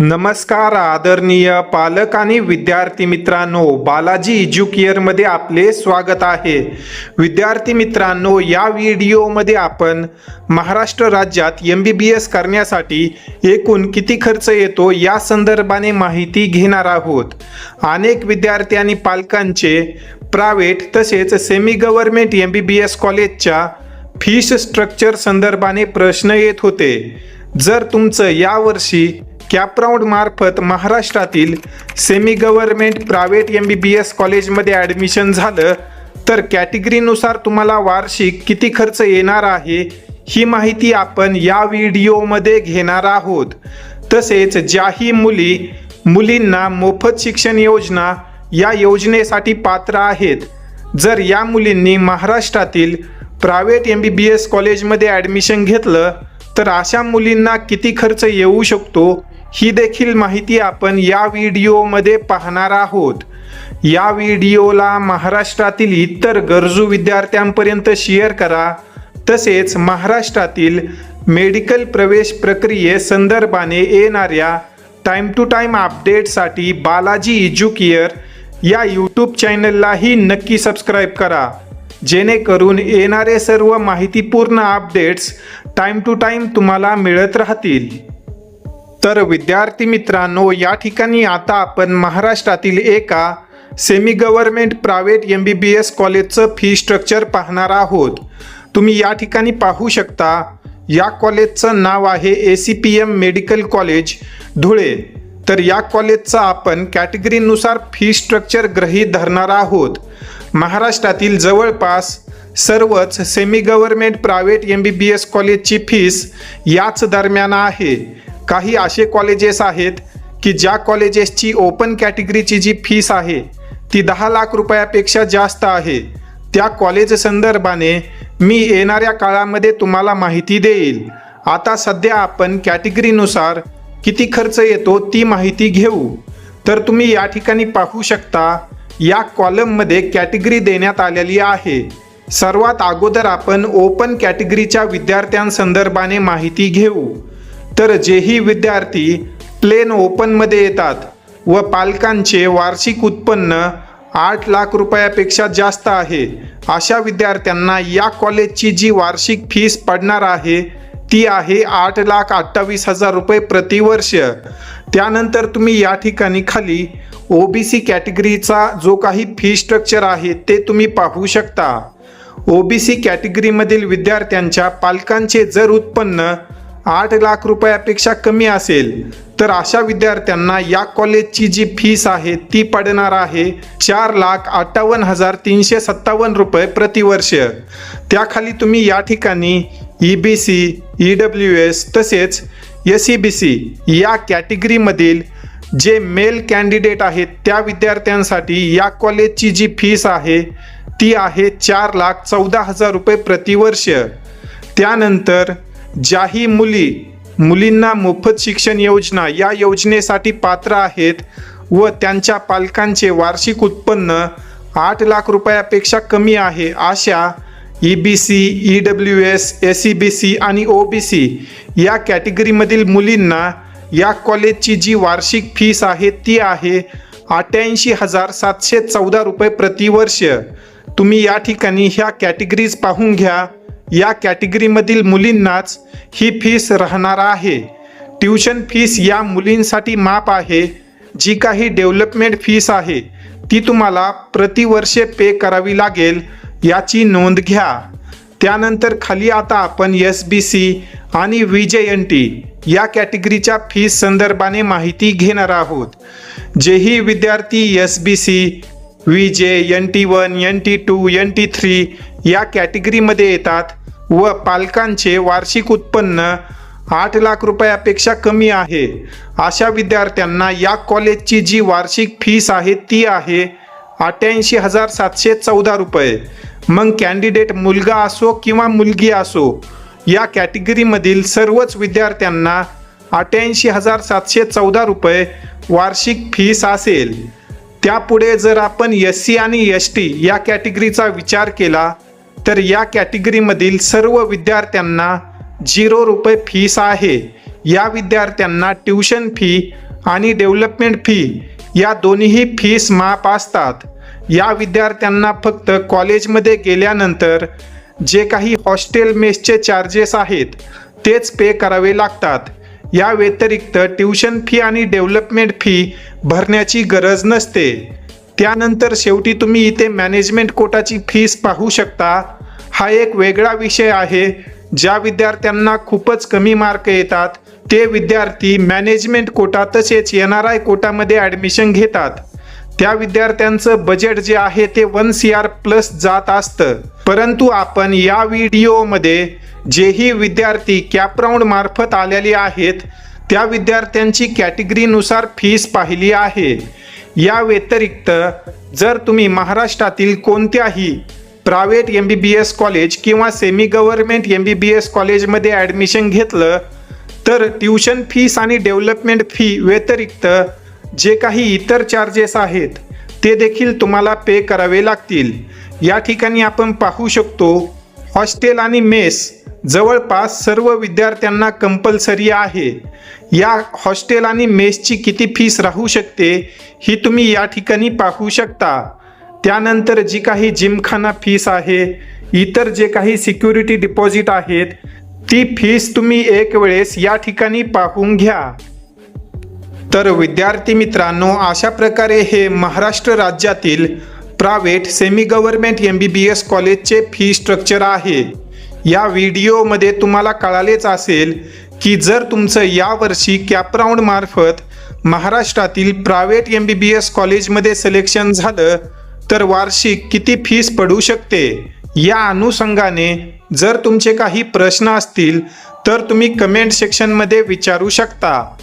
नमस्कार आदरणीय पालक आणि विद्यार्थी मित्रांनो बालाजी एज्युकेअरमध्ये आपले स्वागत आहे. विद्यार्थी मित्रांनो या व्हिडिओमध्ये आपण महाराष्ट्र राज्यात एम बी बी एस करण्यासाठी एकूण किती खर्च येतो या संदर्भाने माहिती घेणार आहोत. अनेक विद्यार्थी आणि पालकांचे प्रायव्हेट तसेच semi government M B B S कॉलेजच्या फीस स्ट्रक्चर संदर्भाने प्रश्न येत होते. जर तुमचं यावर्षी कॅपराऊंड मार्फत महाराष्ट्रातील semi government private M B B S कॉलेजमध्ये ॲडमिशन झालं. तर कॅटेगरीनुसार तुम्हाला वार्षिक किती खर्च येणार आहे ही माहिती आपण या व्हिडिओमध्ये घेणार आहोत. तसेच ज्याही मुली मुलींना मोफत शिक्षण योजना या योजनेसाठी पात्र आहेत. जर या मुलींनी महाराष्ट्रातील private M B B S कॉलेजमध्ये ॲडमिशन घेतलं तर अशा मुलींना किती खर्च येऊ शकतो ही देखील माहिती आपण या व्हिडिओमध्ये पाहणार आहोत. या व्हिडिओला महाराष्ट्रातील इतर गरजू विद्यार्थ्यांपर्यंत शेअर करा. तसेच महाराष्ट्रातील मेडिकल प्रवेश प्रक्रिये संदर्भाने येणाऱ्या टाईम टू टाईम अपडेटसाठी बालाजी इज्युकिअर या यूट्यूब चॅनललाही नक्की सबस्क्राईब करा. जेणेकरून येणारे सर्व माहितीपूर्ण अपडेट्स टाईम टू टाईम तुम्हाला मिळत राहतील. तर विद्यार्थी मित्रांनो या ठिकाणी आता आपण महाराष्ट्रातील एका semi government private M B B S कॉलेजचं फी स्ट्रक्चर पाहणार आहोत. तुम्ही या ठिकाणी पाहू शकता या कॉलेजचं नाव आहे A C P M medical college Dhule. तर या कॉलेजचा आपण कॅटेगरीनुसार फी स्ट्रक्चर गृहीत धरणार आहोत. महाराष्ट्रातील जवळपास सर्वच semi government private M B B S कॉलेजची फीस याच दरम्यान आहे. काही असे कॉलेजेस आहेत की ज्या कॉलेजेसची ओपन कॅटेगरीची जी फीस आहे ती दहा लाख रुपयापेक्षा जास्त आहे. त्या कॉलेज संदर्भाने मी येणाऱ्या काळामध्ये तुम्हाला माहिती देईल. आता सध्या आपण कॅटेगरीनुसार किती खर्च येतो ती माहिती घेऊ. तर तुम्ही या ठिकाणी पाहू शकता या कॉलममध्ये कॅटेगरी देण्यात आलेली आहे. सर्वात अगोदर आपण ओपन कॅटेगरीच्या विद्यार्थ्यांसंदर्भाने माहिती घेऊ. तर जेही विद्यार्थी प्लेन ओपनमध्ये येतात व पालकांचे वार्षिक उत्पन्न आठ लाख रुपयापेक्षा जास्त आहे अशा विद्यार्थ्यांना या कॉलेजची जी वार्षिक फीस पडणार आहे ती आहे आठ लाख अठ्ठावीस हजार रुपये प्रतिवर्ष. त्यानंतर तुम्ही या ठिकाणी खाली ओ बी सी कॅटेगरीचा जो काही फी स्ट्रक्चर आहे ते तुम्ही पाहू शकता. ओ बी सी कॅटेगरीमधील विद्यार्थ्यांच्या पालकांचे जर उत्पन्न आठ लाख रुपयापेक्षा कमी असेल तर अशा विद्यार्थ्यांना या कॉलेजची जी फीस आहे ती पडणार आहे चार लाख अठ्ठावन्न हजार तीनशे सत्तावन्न रुपये प्रतिवर्ष. त्याखाली तुम्ही या ठिकाणी E B C E W S तसेच एस ई बी सी या कॅटेगरीमधील जे मेल कॅन्डिडेट आहेत त्या विद्यार्थ्यांसाठी या कॉलेजची जी फीस आहे ती आहे चार लाख चौदा हजार रुपये प्रतिवर्ष. त्यानंतर ज्याही मुली मुलींना मोफत शिक्षण योजना या योजनेसाठी पात्र आहेत व त्यांच्या पालकांचे वार्षिक उत्पन्न आठ लाख रुपयापेक्षा कमी आहे अशा E B C E W S S E B C आणि ओ बी सी या कॅटेगरीमधील मुलींना या कॉलेजची जी वार्षिक फीस आहे ती आहे अठ्ठ्याऐंशी हजार सातशे चौदा रुपये प्रतिवर्ष. तुम्ही या ठिकाणी ह्या कॅटेगरीज पाहून घ्या. या कॅटेगरीमधील मुलींनाच ही फीस राहणार आहे. ट्युशन फीस या मुलींसाठी माफ आहे. जी काही डेव्हलपमेंट फीस आहे ती तुम्हाला प्रतिवर्षे पे करावी लागेल याची नोंद घ्या. त्यानंतर खाली आता आपण एस बी सी आणि व्ही जे एन टी या कॅटेगरीच्या फीस संदर्भाने माहिती घेणार आहोत. जेही विद्यार्थी S B C V J N T one N T two N T three या कॅटेगरीमध्ये येतात व पालकांचे वार्षिक उत्पन्न आठ लाख रुपयापेक्षा कमी आहे. अशा विद्यार्थ्यांना या कॉलेजची जी वार्षिक फीस आहे ती आहे अठ्ठ्याऐंशी हजार सातशे चौदा रुपये. मग कॅन्डिडेट मुलगा असो किंवा मुलगी असो या कॅटेगरीमधील सर्वच विद्यार्थ्यांना अठ्ठ्याऐंशी हजार सातशे चौदा रुपये वार्षिक फीस असेल. त्यापुढे जर आपण एस सी आणि एस टी या कॅटेगरीचा विचार केला तर या कॅटेगरीमधील सर्व विद्यार्थ्यांना झिरो रुपये फीस आहे. या विद्यार्थ्यांना ट्युशन फी आणि डेव्हलपमेंट फी या दोन्ही फीस माफ असतात. या विद्यार्थ्यांना फक्त कॉलेजमध्ये गेल्यानंतर जे काही हॉस्टेल मेसचे चार्जेस आहेत तेच पे करावे लागतात. या व्यतिरिक्त ट्युशन फी आणि डेव्हलपमेंट फी भरण्याची गरज नसते. त्यानंतर शेवटी तुम्ही इथे मॅनेजमेंट कोटाची फीस पाहू शकता. हा एक वेगळा विषय आहे. ज्या विद्यार्थ्यांना खूपच कमी मार्क येतात ते विद्यार्थी मॅनेजमेंट कोटा तसेच एन आर आय कोटामध्ये ॲडमिशन घेतात. त्या विद्यार्थ्यांचं बजेट जे आहे ते वन सी आर प्लस जात असतं. परंतु आपण या व्हिडिओमध्ये जेही विद्यार्थी कॅपराऊंड मार्फत आलेले आहेत त्या विद्यार्थ्यांची कॅटेगरीनुसार फीस पाहिली आहे. या व्यतिरिक्त जर तुम्ही महाराष्ट्रातील कोणत्याही private M B B S college किंवा semi government M B B S कॉलेजमध्ये ॲडमिशन घेतलं तर ट्युशन फीस आणि डेव्हलपमेंट फी व्यतिरिक्त जे काही इतर चार्जेस आहेत ते देखील तुम्हाला पे करावे लागतील. या ठिकाणी आपण पाहू शकतो हॉस्टेल आणि मेस जवळपास सर्व विद्यार्थ्यांना कंपल्सरी आहे. या हॉस्टेल आणि मेसची किती फीस राहू शकते ही तुम्ही या ठिकाणी पाहू शकता. त्यानंतर जी काही जिमखाना फीस आहे इतर जे काही सिक्युरिटी डिपॉझिट आहेत ती फीस तुम्ही एक वेळेस या ठिकाणी पाहून घ्या. तर विद्यार्थी मित्रांनो अशा प्रकारे हे महाराष्ट्र राज्यातील private semi government M B B S कॉलेजचे फी स्ट्रक्चर आहे. या व्हिडिओमध्ये तुम्हाला कळालेच असेल की जर तुमचं यावर्षी कॅपराऊंड मार्फत महाराष्ट्रातील private M B B S कॉलेजमध्ये सिलेक्शन झालं तर वार्षिक किती फीस पडू शकते? या अनुषंगाने जर तुमचे काही प्रश्न असतील तर तुम्ही कमेंट सेक्शनमध्ये विचारू शकता.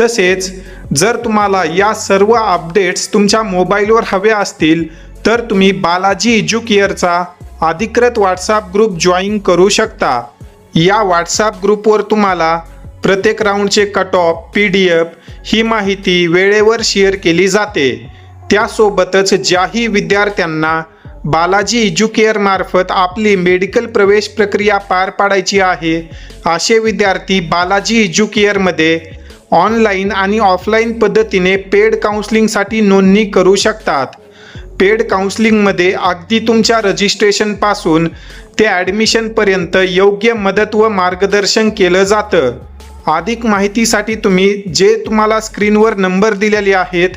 तसेच जर तुम्हाला या सर्व अपडेट्स तुमच्या मोबाईलवर हव्या असतील तर तुम्ही बालाजी एज्युकेअरचा अधिकृत व्हॉट्सअप ग्रुप जॉईन करू शकता. या व्हॉट्सअप ग्रुपवर तुम्हाला प्रत्येक राऊंडचे cut off P D F ही माहिती वेळेवर शेअर केली जाते. त्यासोबतच ज्याही विद्यार्थ्यांना बालाजी एज्युकेअर मार्फत आपली मेडिकल प्रवेश प्रक्रिया पार पाडायची आहे असे विद्यार्थी बालाजी एज्युकेअरमध्ये ऑनलाईन आणि ऑफलाईन पद्धतीने पेड काउन्सिलिंगसाठी नोंदणी करू शकतात. पेड काउन्सिलिंगमध्ये अगदी तुमच्या रजिस्ट्रेशनपासून ते ॲडमिशनपर्यंत योग्य मदत व मार्गदर्शन केलं जातं. अधिक माहितीसाठी तुम्ही जे तुम्हाला स्क्रीनवर नंबर दिलेले आहेत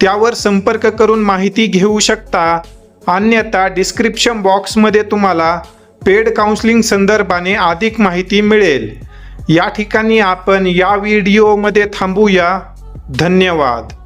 त्यावर संपर्क करून माहिती घेऊ शकता. अन्यथा डिस्क्रिप्शन बॉक्समध्ये तुम्हाला पेड काउन्सिलिंग संदर्भाने अधिक माहिती मिळेल. या ठिकाणी आपण या व्हिडिओमध्ये थांबूया. धन्यवाद.